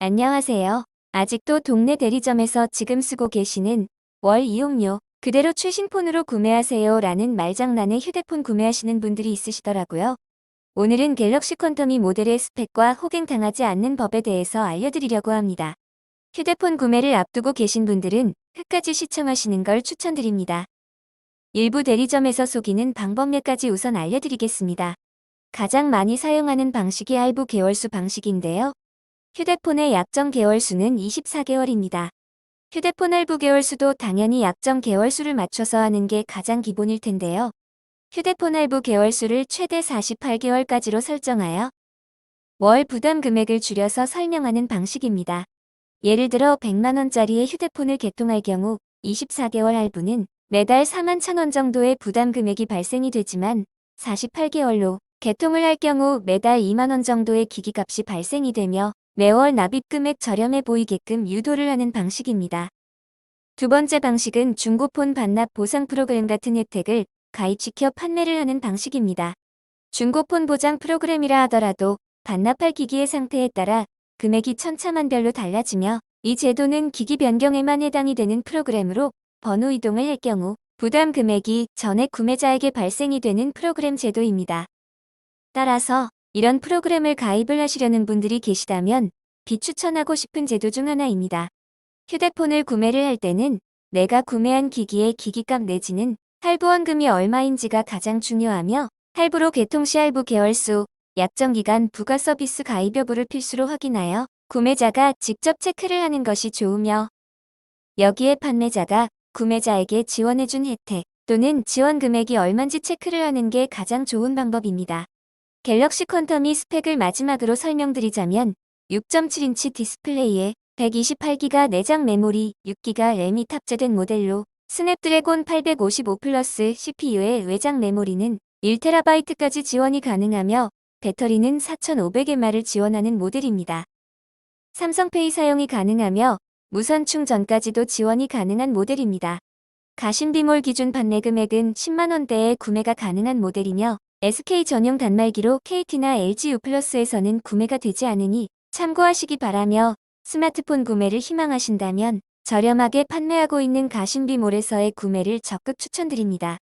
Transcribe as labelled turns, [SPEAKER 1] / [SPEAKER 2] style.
[SPEAKER 1] 안녕하세요. 아직도 동네 대리점에서 지금 쓰고 계시는 월 이용료 그대로 최신 폰으로 구매하세요 라는 말장난에 휴대폰 구매하시는 분들이 있으시더라고요. 오늘은 갤럭시 퀀텀이 모델의 스펙과 호갱당하지 않는 법에 대해서 알려드리려고 합니다. 휴대폰 구매를 앞두고 계신 분들은 끝까지 시청하시는 걸 추천드립니다. 일부 대리점에서 속이는 방법 몇 가지 우선 알려드리겠습니다. 가장 많이 사용하는 방식이 할부 개월수 방식인데요. 휴대폰의 약정 개월 수는 24개월입니다. 휴대폰 할부 개월 수도 당연히 약정 개월 수를 맞춰서 하는 게 가장 기본일 텐데요. 휴대폰 할부 개월 수를 최대 48개월까지로 설정하여 월 부담 금액을 줄여서 설명하는 방식입니다. 예를 들어 100만원짜리의 휴대폰을 개통할 경우 24개월 할부는 매달 4만 1천원 정도의 부담 금액이 발생이 되지만 48개월로 개통을 할 경우 매달 2만원 정도의 기기값이 발생이 되며 매월 납입 금액 저렴해 보이게끔 유도를 하는 방식입니다. 두 번째 방식은 중고폰 반납 보상 프로그램 같은 혜택을 가입시켜 판매를 하는 방식입니다. 중고폰 보장 프로그램이라 하더라도 반납할 기기의 상태에 따라 금액이 천차만별로 달라지며 이 제도는 기기 변경에만 해당이 되는 프로그램으로 번호 이동을 할 경우 부담 금액이 전액 구매자에게 발생이 되는 프로그램 제도입니다. 따라서 이런 프로그램을 가입을 하시려는 분들이 계시다면 비추천하고 싶은 제도 중 하나입니다. 휴대폰을 구매를 할 때는 내가 구매한 기기의 기기값 내지는 할부원금이 얼마인지가 가장 중요하며 할부로 개통 시 할부 개월수, 약정기간 부가 서비스 가입 여부를 필수로 확인하여 구매자가 직접 체크를 하는 것이 좋으며 여기에 판매자가 구매자에게 지원해준 혜택 또는 지원 금액이 얼만지 체크를 하는 게 가장 좋은 방법입니다. 갤럭시 퀀텀이 스펙을 마지막으로 설명드리자면 6.7인치 디스플레이에 128기가 내장 메모리, 6기가 램이 탑재된 모델로 스냅드래곤 855 플러스 CPU의 외장 메모리는 1TB까지 지원이 가능하며 배터리는 4500mAh를 지원하는 모델입니다. 삼성페이 사용이 가능하며 무선 충전까지도 지원이 가능한 모델입니다. 가심비몰 기준 판매 금액은 10만원대에 구매가 가능한 모델이며 SK 전용 단말기로 KT나 LG U+에서는 구매가 되지 않으니 참고하시기 바라며 스마트폰 구매를 희망하신다면 저렴하게 판매하고 있는 가심비몰에서의 구매를 적극 추천드립니다.